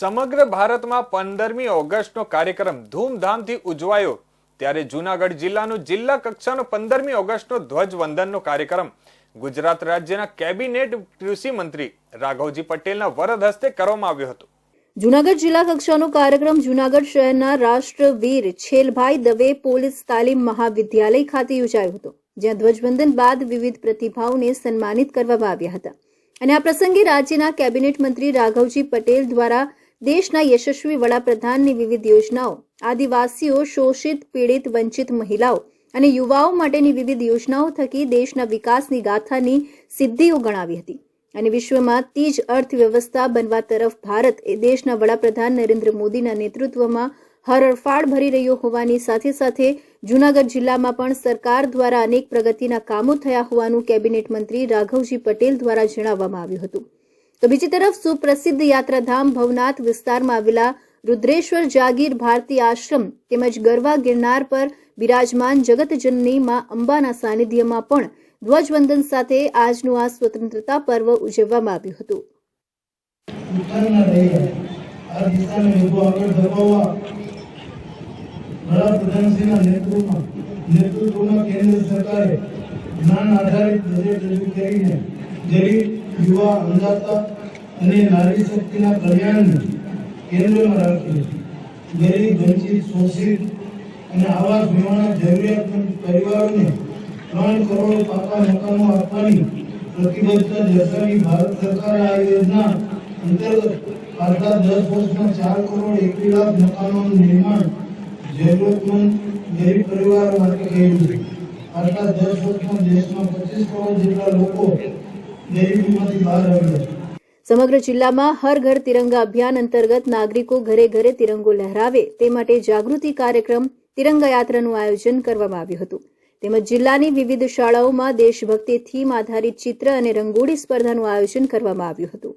સમગ્ર ભારતમાં પંદરમી ઓગસ્ટનો કાર્યક્રમ ધૂમધામથી ઉજવાયો. ત્યારે જૂનાગઢ જિલ્લાનું જિલ્લા કક્ષાનો પંદરમી ઓગસ્ટનો ધ્વજવંદનનો કાર્યક્રમ. ગુજરાત રાજ્યના કેબિનેટ કૃષિ મંત્રી રાઘવજી પટેલના વરદ હસ્તે કરવામાં આવ્યો હતો. જૂનાગઢ જિલ્લા કક્ષાનો કાર્યક્રમ જૂનાગઢ શહેરના રાષ્ટ્રવીર છેલભાઈ દવે પોલીસ તાલીમ મહાવિદ્યાલય ખાતે યોજાયો હતો, જ્યાં ધ્વજવંદન બાદ વિવિધ પ્રતિભાઓને સન્માનિત કરવામાં આવ્યા હતા. અને આ પ્રસંગે રાજ્યના કેબિનેટ મંત્રી રાઘવજી પટેલ દ્વારા દેશના યશસ્વી વડાપ્રધાનની વિવિધ યોજનાઓ, આદિવાસીઓ, શોષિત, પીડિત, વંચિત મહિલાઓ અને યુવાઓ માટેની વિવિધ યોજનાઓ થકી દેશના વિકાસની ગાથાની સિદ્ધિઓ ગણાવી હતી. અને વિશ્વમાં તીજ અર્થવ્યવસ્થા બનવા તરફ ભારત એ દેશના વડાપ્રધાન નરેન્દ્ર મોદીના નેતૃત્વમાં હરહરફાળ ભરી રહ્યો હોવાની સાથે સાથે જૂનાગઢ જિલ્લામાં પણ સરકાર દ્વારા અનેક પ્રગતિના કામો થયા હોવાનું કેબિનેટ મંત્રી રાઘવજી પટેલ દ્વારા જણાવવામાં આવ્યું હતું. તો બીજી તરફ સુપ્રસિદ્ધ યાત્રાધામ ભવનાથ વિસ્તારમાં આવેલા રુદ્રેશ્વર જાગીર ભારતી આશ્રમ તેમજ ગરવા ગિરનાર પર બિરાજમાન જગતજનની માં અંબાના સાનિધ્યમાં પણ ધ્વજવંદન સાથે આજનું આ સ્વતંત્રતા પર્વ ઉજવવામાં આવ્યું હતું. નેતૃત્વમાં કેન્દ્ર સરકારે જ્ઞાન આધારિત બજેટ રજૂ કરીને ગરીબ યુવા અંધાતા અને નારી શક્તિના કલ્યાણને કેન્દ્રમાં રાખી ગરીબ, વંચિત, શોષિત અને આવાસ વિમાના જરૂરિયાતમંદ પરિવારોને ત્રણ કરોડ પાકા મકાનો આપવાની પ્રતિબદ્ધતા દર્શાવી ભારત સરકારે આ યોજના અંતર્ગત આવતા દસ વર્ષમાં ચાર કરોડ એકવીસ લાખ મકાનોનું નિર્માણ જરૂરતમંદ ગરીબ પરિવારો માટે કર્યું છે. આવતા દસ વર્ષમાં દેશમાં પચીસ કરોડ જેટલા લોકો સમગ્ર જિલ્લામાં હર ઘર તિરંગા અભિયાન અંતર્ગત નાગરિકો ઘરે ઘરે તિરંગો લહેરાવે તે માટે જાગૃતિ કાર્યક્રમ તિરંગા યાત્રાનું આયોજન કરવામાં આવ્યું હતું. તેમજ જિલ્લાની વિવિધ શાળાઓમાં દેશભક્તિ થીમ આધારિત ચિત્ર અને રંગોળી સ્પર્ધાનું આયોજન કરવામાં આવ્યું હતું.